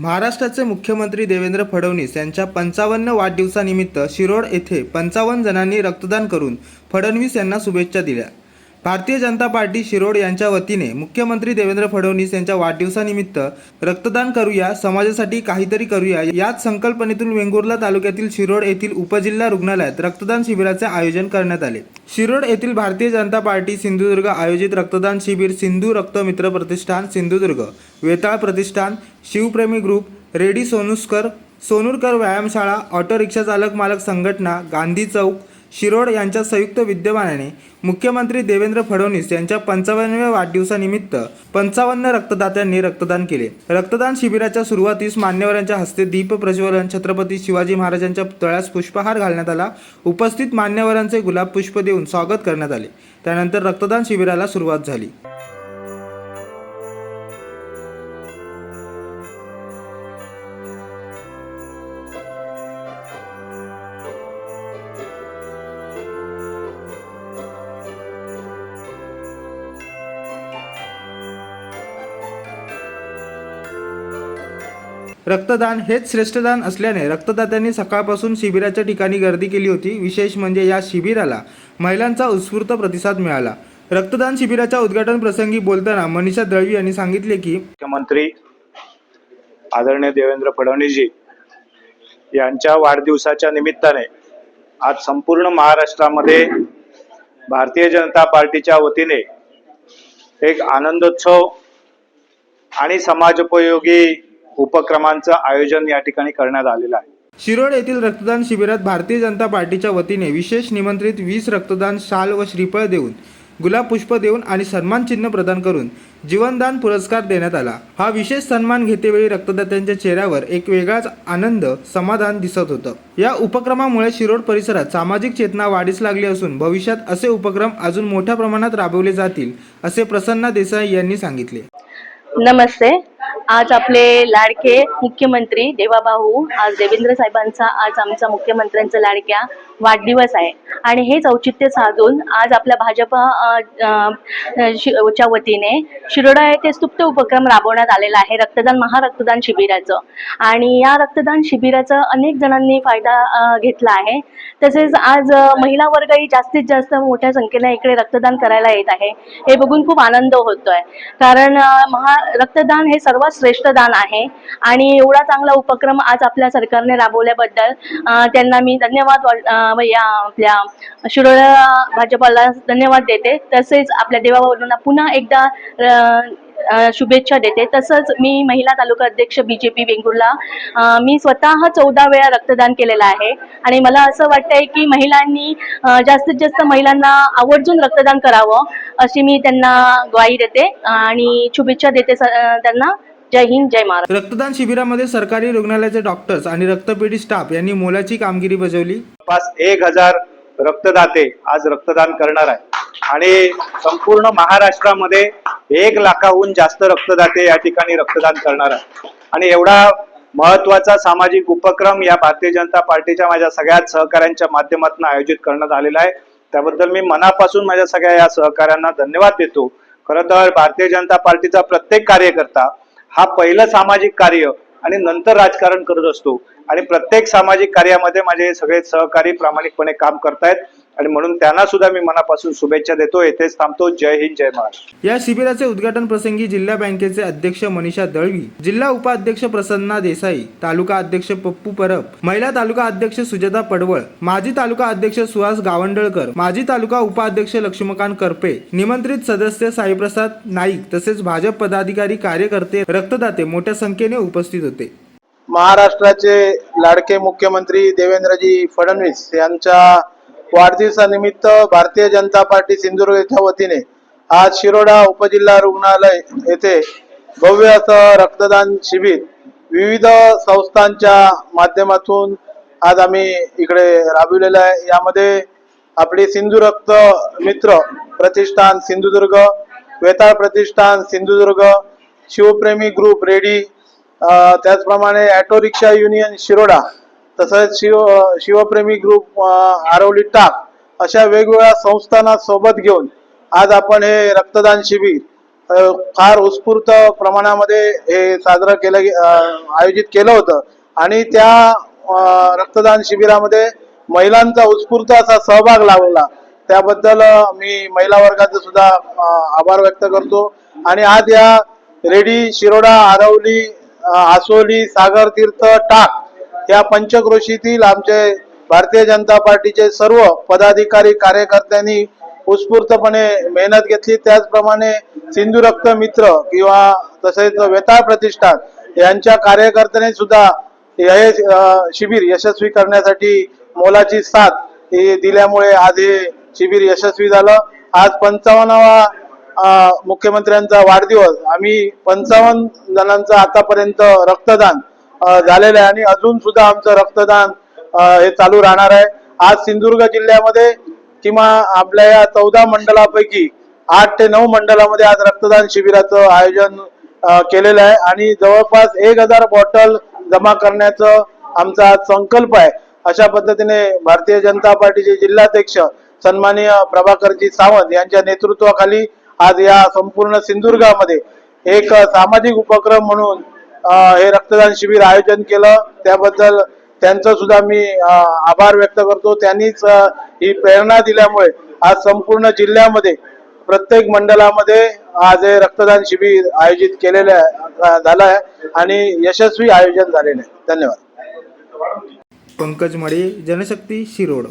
महाराष्ट्राचे मुख्यमंत्री देवेंद्र फडणवीस यांच्या पंचावन्न वाढदिवसानिमित्त शिरोड येथे पंचावन्न जणांनी रक्तदान करून फडणवीस यांना शुभेच्छा दिल्या. भारतीय जनता पार्टी शिरोड यांच्या वतीने मुख्यमंत्री देवेंद्र फडणवीस यांच्या वाढदिवसानिमित्त रक्तदान करूया समाजासाठी काहीतरी करूया. याच संकल्पनेतून वेंगुर्ला तालुक्यातील शिरोड येथील उपजिल्हा रुग्णालयात रक्तदान शिबिराचे आयोजन करण्यात आले. शिरोड येथील भारतीय जनता पार्टी सिंधुदुर्ग आयोजित रक्तदान शिबिर सिंधू रक्त मित्र प्रतिष्ठान सिंधुदुर्ग वेताळ प्रतिष्ठान शिवप्रेमी ग्रुप रेडी सोनुस्कर सोनुरकर व्यायामशाळा ऑटो रिक्षा चालक मालक संघटना गांधी चौक शिरोड यांच्या संयुक्त विद्यमानाने मुख्यमंत्री देवेंद्र फडणवीस यांच्या पंचावन्नव्या वाढदिवसानिमित्त पंचावन्न रक्तदात्यांनी रक्तदान केले. रक्तदान शिबिराच्या सुरुवातीस मान्यवरांच्या हस्ते दीप प्रज्वलन छत्रपती शिवाजी महाराजांच्या पुतळ्यास पुष्पहार घालण्यात आला. उपस्थित मान्यवरांचे गुलाब पुष्प देऊन स्वागत करण्यात आले. त्यानंतर रक्तदान शिबिराला सुरुवात झाली. रक्तदान हेच श्रेष्ठदान असल्याने रक्तदात्यांनी सकाळपासून शिबिराच्या ठिकाणी गर्दी केली होती. विशेष म्हणजे या शिबिराला महिलांचा उत्स्फूर्त प्रतिसाद मिळाला. रक्तदान शिबिराच्या उद्घाटन प्रसंगी बोलताना मनीषा दळवी यांनी सांगितले की मुख्यमंत्री आदरणीय देवेंद्र फडणवीसजी यांच्या वाढदिवसाच्या निमित्ताने आज संपूर्ण महाराष्ट्रामध्ये भारतीय जनता पार्टीच्या वतीने एक आनंदोत्सव आणि समाजोपयोगी उपक्रमांचं आयोजन या ठिकाणी करण्यात आलेलं आहे. शिरोड येथील रक्तदान शिबिरात भारतीय जनता पार्टीच्या वतीने विशेष निमंत्रित वीस रक्तदान शाल व श्रीफळ देऊन गुलाब पुष्प देऊन आणि सन्मान चिन्ह प्रदान करून जीवनदान पुरस्कार देण्यात आला. हा विशेष सन्मान घेतेवेळी रक्तदात्यांच्या चेहऱ्यावर एक वेगळाच आनंद समाधान दिसत होतं. या उपक्रमामुळे शिरोड परिसरात सामाजिक चेतना वाढीस लागली असून भविष्यात असे उपक्रम अजून मोठ्या प्रमाणात राबवले जातील असे प्रसन्ना देसाई यांनी सांगितले. नमस्ते. आज आपले लाडके मुख्यमंत्री देवाभाऊ आज देवेंद्र साहेबांचा आज आमचा मुख्यमंत्र्यांचा लाडक्या वाढदिवस आहे. आणि हेच औचित्य साधून आज आपल्या भाजप वतीने शिरोडा येथे स्तुप्त उपक्रम राबवण्यात आलेला आहे रक्तदान महारक्तदान शिबिराचं. आणि या रक्तदान शिबिराचा अनेक जणांनी फायदा घेतला आहे. तसेच आज महिला वर्गही जास्तीत जास्त मोठ्या संख्येने इकडे रक्तदान करायला येत आहे. हे बघून खूप आनंद होतोय. कारण महा रक्तदान हे सर्वात श्रेष्ठ दान आहे. आणि एवढा चांगला उपक्रम आज आपल्या सरकारने राबवल्याबद्दल त्यांना मी धन्यवाद वा- या आपल्या शिरोळा भाजपाला धन्यवाद देते. तसेच आपल्या देवाबाबांना पुन्हा एकदा शुभेच्छा देते. तसंच मी महिला तालुका अध्यक्ष बी जे पी वेंगुर्ला मी स्वतः चौदा वेळा रक्तदान केलेलं आहे. आणि मला असं वाटतंय की महिलांनी जास्तीत जास्त महिलांना आवर्जून रक्तदान करावं अशी मी त्यांना ग्वाही देते. आणि शुभेच्छा देते स- त्यांना. जय हिंद जय महाराष्ट्र. रक्तदान शिबिरामध्ये सरकारी रुग्णालयाचे डॉक्टर्स आणि रक्तपेढी स्टाफ यांनी मोलाची कामगिरी बजावली. जवळपास एक हजार रक्तदाते आज रक्तदान करणार आहे आणि संपूर्ण महाराष्ट्रामध्ये एक लाखाहून जास्त रक्तदाते या ठिकाणी रक्तदान करणार आहे आणि एवढा महत्त्वाचा सामाजिक उपक्रम या भारतीय जनता पार्टीच्या माझ्या सगळ्याच सहकाऱ्यांच्या माध्यमातून आयोजित करण्यात आलेला आहे. त्याबद्दल मी मनापासून माझ्या सगळ्या या सहकाऱ्यांना धन्यवाद देतो. खरं तर भारतीय जनता पार्टीचा प्रत्येक कार्यकर्ता हा पहिलं सामाजिक कार्य आणि नंतर राजकारण करत असतो. आणि प्रत्येक सामाजिक कार्यामध्ये माझे सगळे सहकारी प्रामाणिकपणे काम करतायत. आणि म्हणून त्यांना सुद्धा मी मनापासून शुभेच्छा देतो. येथेच थांबतो. जय हिंद जय महाराष्ट्र. या शिबिराचे उद्घाटन प्रसंगी जिल्हा बँकेचे अध्यक्ष मनीषा दळवी जिल्हा उपाध्यक्ष प्रसन्ना देसाई तालुका अध्यक्ष पप्पू परब महिला तालुका अध्यक्ष सुजाता पडवळ माजी तालुका अध्यक्ष सुहास गावंडळकर माजी तालुका उपाध्यक्ष लक्ष्मीकांत करपे निमंत्रित सदस्य साईप्रसाद नाईक तसेच भाजप पदाधिकारी कार्यकर्ते रक्तदाते मोठ्या संख्येने उपस्थित होते. महाराष्ट्राचे लाडके मुख्यमंत्री देवेंद्रजी फडणवीस यांच्या वाढदिवसानिमित्त भारतीय जनता पार्टी सिंधुदुर्ग याच्या वतीने आज शिरोडा उपजिल्हा रुग्णालय येथे भव्य असं रक्तदान शिबिर विविध संस्थांच्या माध्यमातून आज आम्ही इकडे राबविलेलं आहे. यामध्ये आपली सिंधुरक्त मित्र प्रतिष्ठान सिंधुदुर्ग वेताळ प्रतिष्ठान सिंधुदुर्ग शिवप्रेमी ग्रुप रेडी त्याचप्रमाणे ऑटो रिक्षा युनियन शिरोडा तसंच शिव शिवप्रेमी ग्रुप आरवली टाक अशा वेगवेगळ्या संस्थांना सोबत घेऊन आज आपण हे रक्तदान शिबिर फार उत्स्फूर्त प्रमाणामध्ये हे साजरं केलं गे- आयोजित केलं होतं. आणि त्या रक्तदान शिबिरामध्ये महिलांचा उत्स्फूर्त असा सहभाग लावला त्याबद्दल मी महिला वर्गाचे सुद्धा आभार व्यक्त करतो. आणि आज या रेडी शिरोडा आरवली आसोली सागर तीर्थ टाक या पंचक्रोशीतील आमचे भारतीय जनता पार्टीचे सर्व पदाधिकारी कार्यकर्त्यांनी उत्स्फूर्तपणे मेहनत घेतली. त्याचप्रमाणे सिंधुरक्त मित्र किंवा तसेच वेताळ प्रतिष्ठान यांच्या कार्यकर्त्यांनी सुद्धा हे शिबिर यशस्वी करण्यासाठी मोलाची साथ दिल्यामुळे आज हे शिबिर यशस्वी झालं. आज पंचावन्नावा मुख्यमंत्र्यांचा वाढदिवस. आम्ही पंचावन्न जणांचं आतापर्यंत रक्तदान झालेलं आहे. आणि अजून सुद्धा आमचं रक्तदान हे चालू राहणार आहे. आज सिंधुदुर्ग जिल्ह्यामध्ये किंवा आपल्या या चौदा मंडळापैकी आठ ते नऊ मंडळामध्ये आज रक्तदान शिबिराचं आयोजन केलेलं आहे. आणि जवळपास एक हजार बॉटल जमा करण्याचं आमचा आज संकल्प आहे. अशा पद्धतीने भारतीय जनता पार्टीचे जिल्हाध्यक्ष सन्माननीय प्रभाकरजी सावंत यांच्या नेतृत्वाखाली आज या संपूर्ण सिंधुदुर्गामध्ये एक सामाजिक उपक्रम म्हणून हे रक्तदान शिबिर आयोजन केलं. त्याबद्दल त्यांचं सुद्धा मी आभार व्यक्त करतो. त्यांनीच ही प्रेरणा दिल्यामुळे आज संपूर्ण जिल्ह्यामध्ये प्रत्येक मंडळामध्ये आज हे रक्तदान शिबिर आयोजित केलेलं आहे झालं आहे आणि यशस्वी आयोजन झालेलं आहे. धन्यवाद. पंकज मळे जनशक्ती शिरोड